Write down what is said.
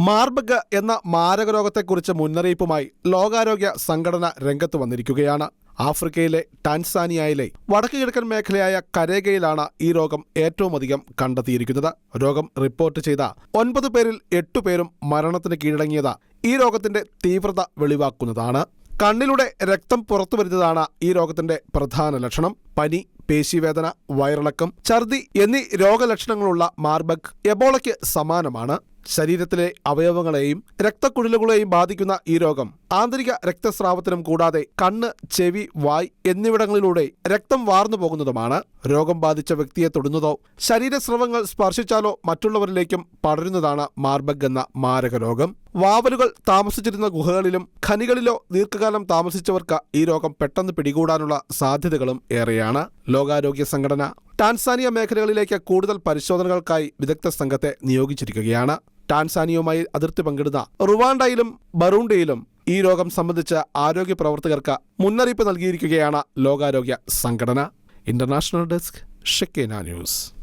മാർബഗ് എന്ന മാരകരോഗത്തെക്കുറിച്ച് മുന്നറിയിപ്പുമായി ലോകാരോഗ്യ സംഘടന രംഗത്ത് വന്നിരിക്കുകയാണ്. ആഫ്രിക്കയിലെ ടാൻസാനിയയിലെ വടക്ക് കിഴക്കൻ മേഖലയായ കരേഗയിലാണ് ഈ രോഗം ഏറ്റവും അധികം കണ്ടെത്തിയിരിക്കുന്നത്. രോഗം റിപ്പോർട്ട് ചെയ്ത ഒൻപത് പേരിൽ എട്ടു പേരും മരണത്തിന് കീഴടങ്ങിയത് ഈ രോഗത്തിന്റെ തീവ്രത വെളിവാക്കുന്നതാണ്. കണ്ണിലൂടെ രക്തം പുറത്തു വരുന്നതാണ് ഈ രോഗത്തിന്റെ പ്രധാന ലക്ഷണം. പനി പേശിവേദന വയറിളക്കം ഛർദി എന്നീ രോഗലക്ഷണങ്ങളുള്ള മാർബഗ് എബോളയ്ക്ക് സമാനമാണ്. ശരീരത്തിലെ അവയവങ്ങളെയും രക്തക്കുഴലുകളെയും ബാധിക്കുന്ന ഈ രോഗം ആന്തരിക രക്തസ്രാവത്തിനും കൂടാതെ കണ്ണ് ചെവി വായ് എന്നിവിടങ്ങളിലൂടെ രക്തം വാർന്നു പോകുന്നതുമാണ്. രോഗം ബാധിച്ച വ്യക്തിയെ തൊടുന്നതോ ശരീരസ്രവങ്ങൾ സ്പർശിച്ചാലോ മറ്റുള്ളവരിലേക്കും പടരുന്നതാണ് മാർബഗ് എന്ന മാരക രോഗം. വാവലുകൾ താമസിച്ചിരുന്ന ഗുഹകളിലും ഖനികളിലോ ദീർഘകാലം താമസിച്ചവർക്ക് ഈ രോഗം പെട്ടെന്ന് പിടികൂടാനുള്ള സാധ്യതകളും ഏറെയാണ്. ലോകാരോഗ്യ സംഘടന ടാൻസാനിയ മേഖലകളിലേക്ക് കൂടുതൽ പരിശോധനകൾക്കായി വിദഗ്ധ സംഘത്തെ നിയോഗിച്ചിരിക്കുകയാണ്. ടാൻസാനിയയുമായി അതിർത്തി പങ്കിടുന്ന റുവാണ്ടയിലും ബറൂണ്ടയിലും ഈ രോഗം സംബന്ധിച്ച ആരോഗ്യ പ്രവർത്തകർക്ക് മുന്നറിയിപ്പ് നൽകിയിരിക്കുകയാണ് ലോകാരോഗ്യ സംഘടന. ഇന്റർനാഷണൽ ഡെസ്ക് ഷെക്കേന ന്യൂസ്.